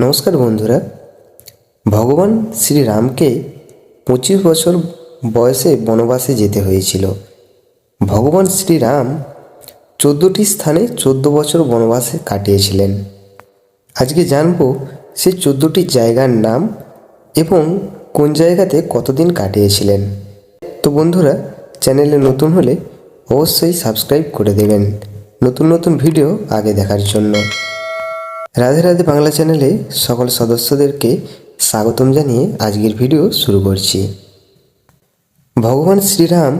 নমস্কার বন্ধুরা। ভগবান শ্রীরামকে পঁচিশ বছর বয়সে বনবাসে যেতে হয়েছিল। ভগবান শ্রীরাম চোদ্দোটি স্থানে চোদ্দ বছর বনবাসে কাটিয়েছিলেন। আজকে জানব সে চোদ্দোটি জায়গার নাম এবং কোন জায়গাতে কতদিন কাটিয়েছিলেন। তো বন্ধুরা, চ্যানেলে নতুন হলে অবশ্যই সাবস্ক্রাইব করে দেবেন। নতুন নতুন ভিডিও আগে দেখার জন্য। রাধে রাধে বাংলা চ্যানেলে সকল সদস্যদেরকে স্বাগতম জানিয়ে আজকের ভিডিও শুরু করছি। ভগবান শ্রীরাম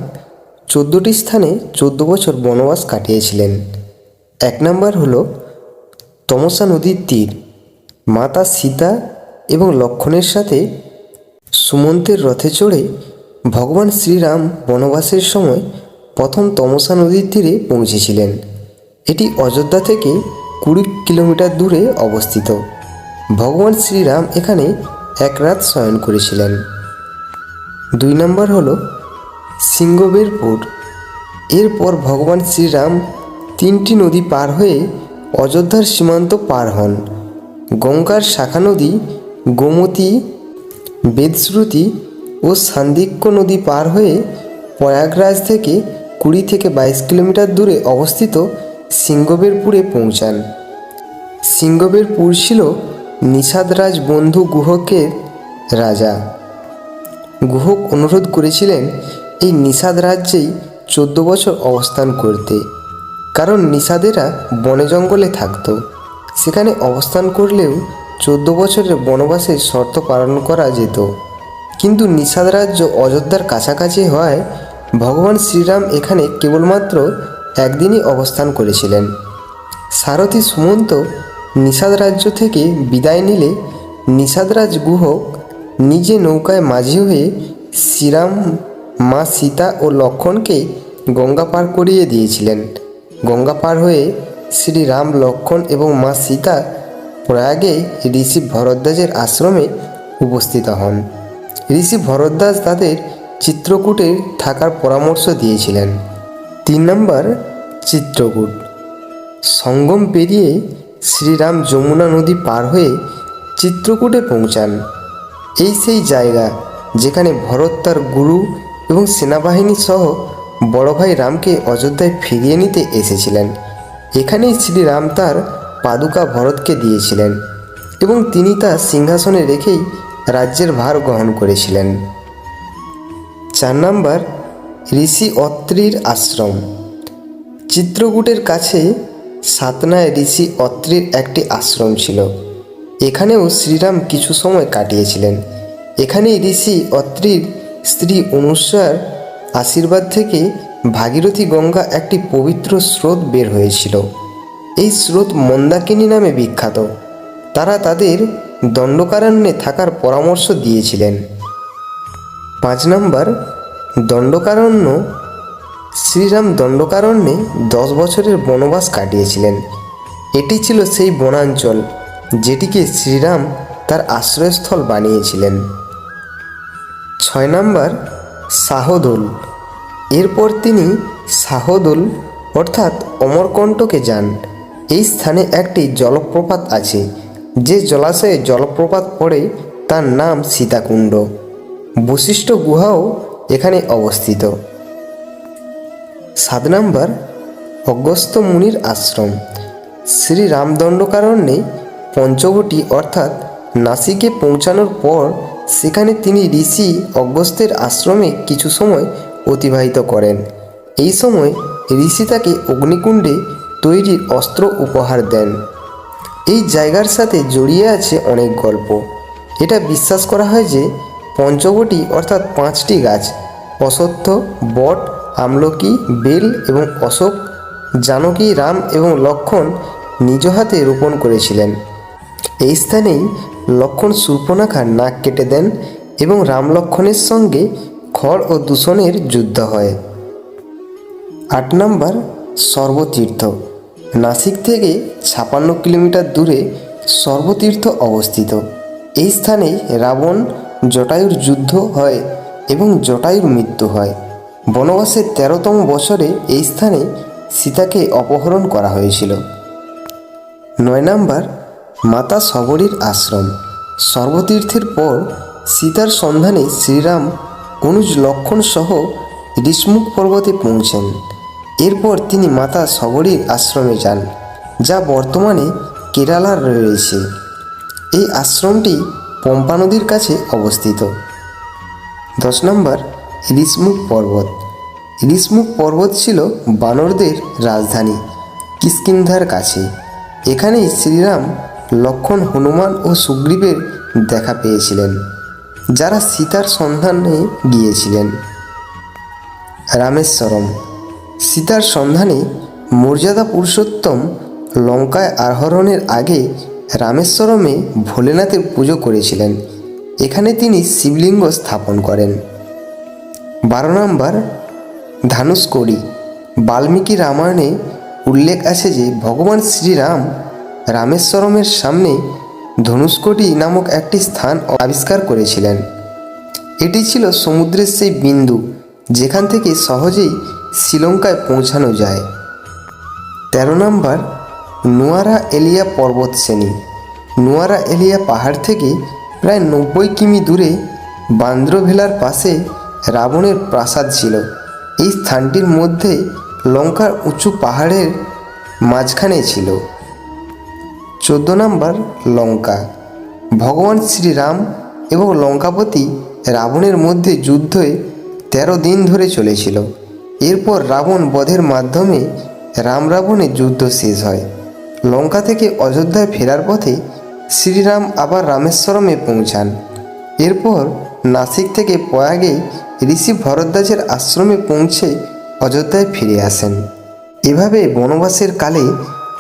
চোদ্দোটি স্থানে চোদ্দ বছর বনবাস কাটিয়েছিলেন। এক নম্বর হল তমসা নদীর তীর। মাতা সীতা এবং লক্ষণের সাথে সুমন্তের রথে চড়ে ভগবান শ্রীরাম বনবাসের সময় প্রথম তমসা নদীর তীরে পৌঁছেছিলেন। এটি অযোধ্যা থেকে কুড়ি কিলোমিটার দূরে অবস্থিত। ভগবান শ্রীরাম এখানে এক রাত শয়ন করেছিলেন। দুই নম্বর হল সিংহবেরপুর এরপর ভগবান শ্রীরাম তিনটি নদী পার হয়ে অযোধ্যার সীমান্ত পার হন। গঙ্গার শাখা নদী, গোমতী, বেদশ্রুতি ও সান্দিক্য নদী পার হয়ে প্রয়াগরাজ থেকে কুড়ি থেকে বাইশ কিলোমিটার দূরে অবস্থিত সিংহবেরপুরে পৌঁছান। সিংহবেরপুর ছিল নিষাদরাজ বন্ধু গুহকের রাজা। গুহক অনুরোধ করেছিলেন এই নিষাদ রাজ্যেই চোদ্দ বছর অবস্থান করতে। কারণ নিষাদেরা বনে জঙ্গলে থাকত। সেখানে অবস্থান করলেও চোদ্দ বছরের বনবাসের শর্ত পালন করা যেত। কিন্তু নিষাদ রাজ্য অযোধ্যার কাছাকাছি হওয়ায় ভগবান শ্রীরাম এখানে কেবলমাত্র একদিনই অবস্থান করেছিলেন। সারথী সুমন্ত নিষাদ রাজ্য থেকে বিদায় নিলে নিষাদরাজ গুহক নিজে নৌকায় মাঝি হয়ে শ্রীরাম, মা সীতা ও লক্ষণকে গঙ্গা পার করিয়ে দিয়েছিলেন। গঙ্গা পার হয়ে শ্রীরাম, লক্ষণ এবং মা সীতা প্রয়াগে ঋষি ভরদ্বাজের আশ্রমে উপস্থিত হন। ঋষি ভরদ্বাজ তাদের চিত্রকূটে থাকার পরামর্শ দিয়েছিলেন। তিন নম্বর চিত্রকূট। সঙ্গম পেরিয়ে শ্রীরাম যমুনা নদী পার হয়ে চিত্রকূটে পৌঁছান। এই সেই জায়গা যেখানে ভরত তার গুরু এবং সেনাবাহিনী সহ বড় ভাই রামকে অযোধ্যায় ফিরিয়ে নিতে এসেছিলেন। এখানেই শ্রীরাম তার পাদুকা ভরতকে দিয়েছিলেন এবং তিনি তা সিংহাসনে রেখেই রাজ্যের ভার গ্রহণ করেছিলেন। চার নম্বর ঋষি অত্রির আশ্রম। চিত্রকূটের কাছে সাতনায় ঋষি অত্রির একটি আশ্রম ছিল। এখানেও শ্রীরাম কিছু সময় কাটিয়েছিলেন। এখানেই ঋষি অত্রির স্ত্রী অনুসার আশীর্বাদ থেকে ভাগীরথী গঙ্গা একটি পবিত্র স্রোত বের হয়েছিল। এই স্রোত মন্দাকিনী নামে বিখ্যাত। তারা তাদের দণ্ডকারণ্যে থাকার পরামর্শ দিয়েছিলেন। পাঁচ নম্বর দণ্ডকারণ্য, শ্রীরাম দণ্ডকারণ্যে দশ বছরের বনবাস কাটিয়েছিলেন। এটি ছিল সেই বনাঞ্চল যেটিকে শ্রীরাম তার আশ্রয়স্থল বানিয়েছিলেন। ছয় নম্বর, শাহদোল। এরপর তিনি শাহদোল অর্থাৎ অমরকণ্টকে যান। এই স্থানে একটি জলপ্রপাত আছে, যে জলাশয়ে জলপ্রপাত পড়ে তার নাম সীতাকুণ্ড। বশিষ্ঠ গুহাও এখানে অবস্থিত। সাত নম্বর, অগস্ত্য মুনির আশ্রম। শ্রী রামদণ্ডকারণ্যে পঞ্চবটি অর্থাৎ নাসিকে পৌঁছানোর পর সেখানে তিনি ঋষি অগস্ত্যের আশ্রমে কিছু সময় অতিবাহিত করেন। এই সময় ঋষি তাকে অগ্নিকুণ্ডে তৈরি অস্ত্র উপহার দেন। এই জায়গার সাথে জড়িয়ে আছে অনেক গল্প। এটা বিশ্বাস করা হয় যে পঞ্চবটি অর্থাৎ পাঁচটি গাছ অসত্য বট, আমলকি, বেল এবং অশোক, জানকী, রাম এবং লক্ষণ নিজ হাতে রোপণ করেছিলেন। এই স্থানেই লক্ষণ সুর্পনাখার নাক কেটে দেন এবং রাম লক্ষণের সঙ্গে খড় ও দূষণের যুদ্ধ হয়। আট নম্বর, সর্বতীর্থ। নাসিক থেকে ছাপান্ন কিলোমিটার দূরে সর্বতীর্থ অবস্থিত। এই স্থানে রাবণ জটায়ুর যুদ্ধ হয় এবং জটায়ুর মৃত্যু হয়। বনবাসের তেরোতম বছরে এই স্থানে সীতাকে অপহরণ করা হয়েছিল। নয় নাম্বার, মাতা সবরীর আশ্রম। সর্বতীর্থের পর সীতার সন্ধানে শ্রীরাম অনুজ লক্ষণ সহ ঋষ্মুখ পর্বতে পৌঁছেন। এরপর তিনি মাতা সবরীর আশ্রমে যান, যা বর্তমানে কেরালার রয়েছে। এই আশ্রমটি পম্পা নদীর কাছে অবস্থিত। দশ নম্বর, ইলিশমুখ পর্বত। ইলিশমুখ পর্বত ছিল বানরদের রাজধানী, কিষ্কিন্ধার কাছে। এখানেই শ্রীরাম, লক্ষণ হনুমান ও সুগ্রীবের দেখা পেয়েছিলেন, যারা সীতার সন্ধানে গিয়েছিলেন। রামেশ্বরম। সীতার সন্ধানে মর্যাদা পুরুষোত্তম লঙ্কায় আরোহণের আগে রামেশ্বরমে ভোলেনাথের পুজো করেছিলেন। এখানে তিনি শিবলিঙ্গ স্থাপন করেন। বারো নম্বর ধানুষকড়ি বাল্মীকি রামায়ণে উল্লেখ আছে যে, ভগবান শ্রীরাম রামেশ্বরমের সামনে ধনুষ্কটি নামক একটি স্থান আবিষ্কার করেছিলেন। এটি ছিল সমুদ্রের সেই বিন্দু যেখান থেকে সহজেই শ্রীলঙ্কায় পৌঁছানো যায়। তেরো নম্বর নোয়ারা এলিয়া পর্বত শ্রেণি। নোয়ারা এলিয়া পাহাড় থেকে প্রায় নব্বই কিমি দূরে বান্দ্রভেলার পাশে রাবণের প্রাসাদ ছিল। এই স্থানটির মধ্যে লঙ্কার উঁচু পাহাড়ের মাঝখানে ছিল। চোদ্দ নম্বর লঙ্কা। ভগবান শ্রীরাম এবং লঙ্কাপতি রাবণের মধ্যে যুদ্ধে তেরো দিন ধরে চলেছিল। এরপর রাবণ বধের মাধ্যমে রাম রাবণের যুদ্ধ শেষ হয়। লঙ্কা থেকে অযোধ্যায় ফেরার পথে শ্রীরাম আবার রামেশ্বরমে পৌঁছান। এরপর নাসিক থেকে প্রয়াগে ঋষি ভরদ্বাজের আশ্রমে পৌঁছে অযোধ্যায় ফিরে আসেন। এভাবে বনবাসের কালে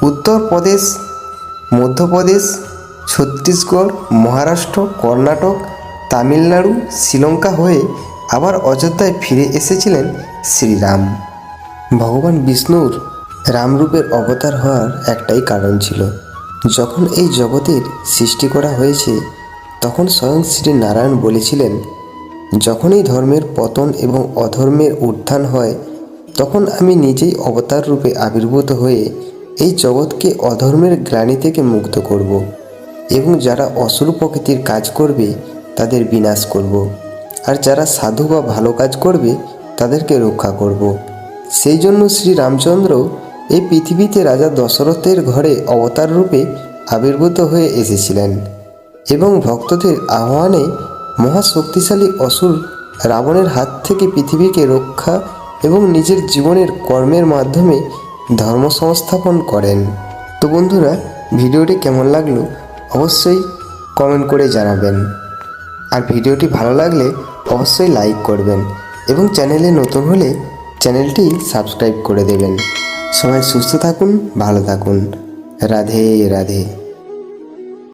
উত্তরপ্রদেশ মধ্যপ্রদেশ ছত্তিশগড়, মহারাষ্ট্র, কর্ণাটক, তামিলনাড়ু, শ্রীলঙ্কা হয়ে আবার অযোধ্যায় ফিরে এসেছিলেন শ্রীরাম। ভগবান বিষ্ণুর রামরূপের অবতার হওয়ার একটাই কারণ ছিল। যখন এই জগতের সৃষ্টি করা হয়েছে, তখন স্বয়ং শ্রী নারায়ণ বলেছিলেন, যখনই ধর্মের পতন এবং অধর্মের উত্থান হয়, তখন আমি নিজেই অবতার রূপে আবির্ভূত হয়ে এই জগৎকে অধর্মের গ্লানি থেকে মুক্ত করব এবং যারা অসুর প্রকৃতির কাজ করবে, তাদের বিনাশ করব। আর যারা সাধু বা ভালো কাজ করবে, তাদেরকে রক্ষা করব। সেই জন্য শ্রী রামচন্দ্র এই পৃথিবীতে রাজা দশরথের ঘরে অবতার রূপে আবির্ভূত হয়ে এসেছিলেন এবং ভক্তদের আহ্বানে মহাশক্তিশালী অসুর রাবণের হাত থেকে পৃথিবীকে রক্ষা এবং নিজের জীবনের কর্মের মাধ্যমে ধর্ম সংস্থাপন করেন। তো বন্ধুরা, ভিডিওটি কেমন লাগল অবশ্যই কমেন্ট করে জানাবেন। আর ভিডিওটি ভালো লাগলে অবশ্যই লাইক করবেন এবং চ্যানেলে নতুন হলে চ্যানেলটি সাবস্ক্রাইব করে দেবেন। সবাই সুস্থ থাকুন ভালো থাকুন। রাধে রাধে।